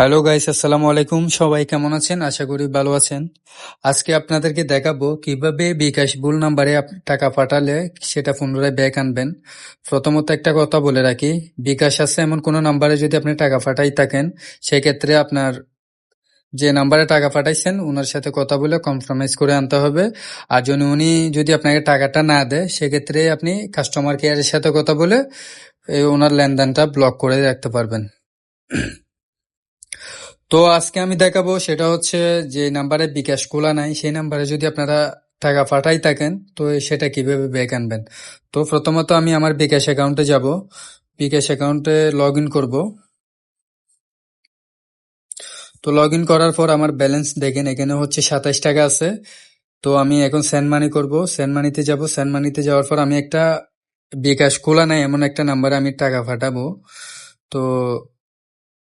Hello guys আসসালামু আলাইকুম সবাই কেমন আছেন? আশা করি ভালো আছেন। আজকে আপনাদেরকে দেখাবো কীভাবে বিকাশ ভুল নাম্বারে টাকা পাঠালে সেটা পুনরায় ব্যাক আনবেন। প্রথমত একটা কথা বলে রাখি, বিকাশ আছে এমন কোনো নাম্বারে যদি আপনি টাকা পাঠাই থাকেন, সেক্ষেত্রে আপনার যে নাম্বারে টাকা পাঠাইছেন ওনার সাথে কথা বলে কনফার্মাইজ করে আনতে হবে। আর যদি উনি যদি আপনাকে টাকাটা না দেয়, সেক্ষেত্রে আপনি কাস্টমার কেয়ারের সাথে কথা বলে ওনার লেনদেনটা ব্লক করে রাখতে পারবেন। তো আজকে আমি দেখাবো সেটা হচ্ছে যে নাম্বারে বিকাশ খোলা নাই, সেই নাম্বারে যদি আপনারা টাকা পাঠাই থাকেন, তো সেটা কীভাবে ব্যাক আনবেন? তো প্রথমত আমি আমার বিকাশ অ্যাকাউন্টে যাব। বিকাশ অ্যাকাউন্টে লগ ইন করব। তো লগ ইন করার পর আমার ব্যালেন্স দেখেন, এখানে হচ্ছে সাতাইশ টাকা আছে। তো আমি এখন সেন্ড মানি করব। সেন্ড মানিতে যাব। সেন্ড মানিতে যাওয়ার পর আমি একটা বিকাশ খোলা নাই, এমন একটা নাম্বারে আমি টাকা পাঠাবো। তো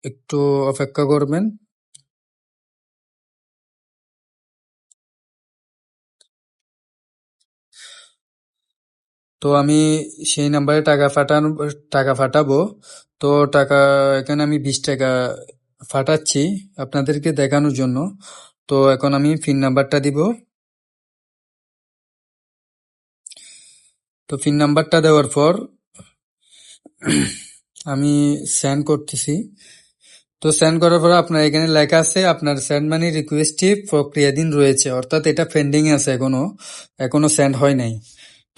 একটু অপেক্ষা করবেন। তো আমি সেই নাম্বারে টাকা পাঠানো টাকা পাঠাবো তো টাকা, এখানে আমি বিশ টাকা পাঠাচ্ছি আপনাদেরকে দেখানোর জন্য। তো এখন আমি ফিন নাম্বারটা দিব। তো ফিন নাম্বারটা দেওয়ার পর আমি সেন্ড করতেছি। তো সেন্ড করার পর আপনার এখানে লেখা আছে, আপনার সেন্ড মানি রিকোয়েস্টটি প্রক্রিয়াধীন রয়েছে, অর্থাৎ এটা পেন্ডিং আছে এখনও এখনও সেন্ড হয় নাই।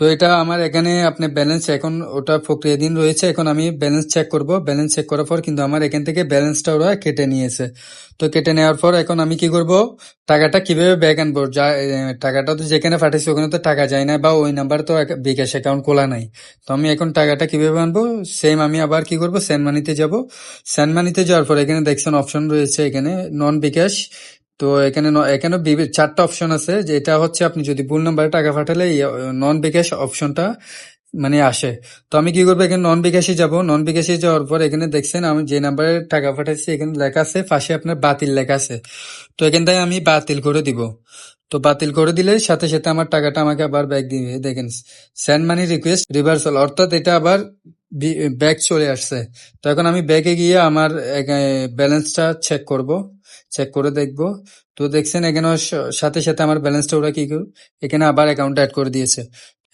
তো এটা আমার এখানে আপনি ব্যালেন্স এখন ওটা প্রক্রিয়াধীন রয়েছে। এখন আমি ব্যালেন্স চেক করব। ব্যালেন্স চেক করার পর কিন্তু আমার এখান থেকে ব্যালেন্সটা ওরা কেটে নিয়েছে। তো কেটে নেওয়ার পর এখন আমি কি করব? টাকাটা কীভাবে ব্যাক আনব? যা টাকাটা তো যেখানে পাঠিয়েছি ওখানে তো টাকা যায় না বা ওই নাম্বার তো বিকাশ অ্যাকাউন্ট খোলা নাই। তো আমি এখন টাকাটা কীভাবে আনব? সেম আমি আবার কি করব? সেন্ড মানিতে যাব। সেন্ড মানিতে যাওয়ার পর এখানে দেখছেন অপশন রয়েছে এখানে নন বিকাশ তো এখানে এখানে চারটা অপশন আছে, যে এটা হচ্ছে আপনি যদি ভুল নাম্বারে টাকা পাঠালে নন বিকাশ অপশনটা মানে আসে। তো আমি কি করব, এখানে নন বিকাশে যাব। নন বিকাশে যাওয়ার পর এখানে দেখছেন আমি যে নাম্বারে টাকা পাঠাচ্ছি এখানে লেখা আছে, পাশে আপনার বাতিল লেখা আছে। তো এখান থেকে আমি বাতিল করে দিব। তো বাতিল করে দিলে সাথে সাথে আমার টাকাটা আমাকে আবার ব্যাক দিবে। দেখেন সেন্ড মানি রিকোয়েস্ট রিভার্সাল অর্থাৎ এটা আবার ব্যাক চলে আসছে। তো এখন আমি ব্যাগে গিয়ে আমার ব্যালেন্সটা চেক করব। চেক করে দেখব। তো দেখছেন এখানে সাথে সাথে আমার ব্যালেন্সটা ওরা কি এখানে আবার অ্যাকাউন্ট অ্যাড করে দিয়েছে।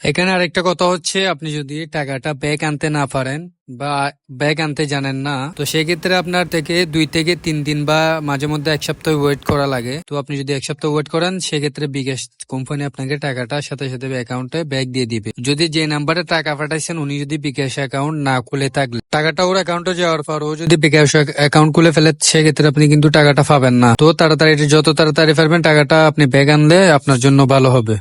এখানে আরেকটা কথা হচ্ছে, আপনি যদি টাকাটা ব্যাক আনতে না পারেন বা ব্যাগ আনতে জানেন না, তো সেক্ষেত্রে আপনার থেকে দুই থেকে তিন দিন বা মাঝে মধ্যে এক সপ্তাহ ওয়েট করা লাগে। তো আপনি যদি এক সপ্তাহ ওয়েট করেন, সেক্ষেত্রে বিকাশ কোম্পানি আপনাকে টাকাটা সাথে সাথে অ্যাকাউন্টে ব্যাক দিয়ে দিবে। যদি যে নাম্বারে টাকা পাঠাইছেন, উনি যদি বিকাশ অ্যাকাউন্ট না খুলে থাকলে, টাকাটা ওর অ্যাকাউন্টে যাওয়ার পর ও যদি বিকাশ অ্যাকাউন্ট খুলে ফেলে, সেক্ষেত্রে আপনি কিন্তু টাকাটা পাবেন না। তো তাড়াতাড়ি, যত তাড়াতাড়ি পারবেন, টাকাটা আপনি ব্যাক আনলে আপনার জন্য ভালো হবে।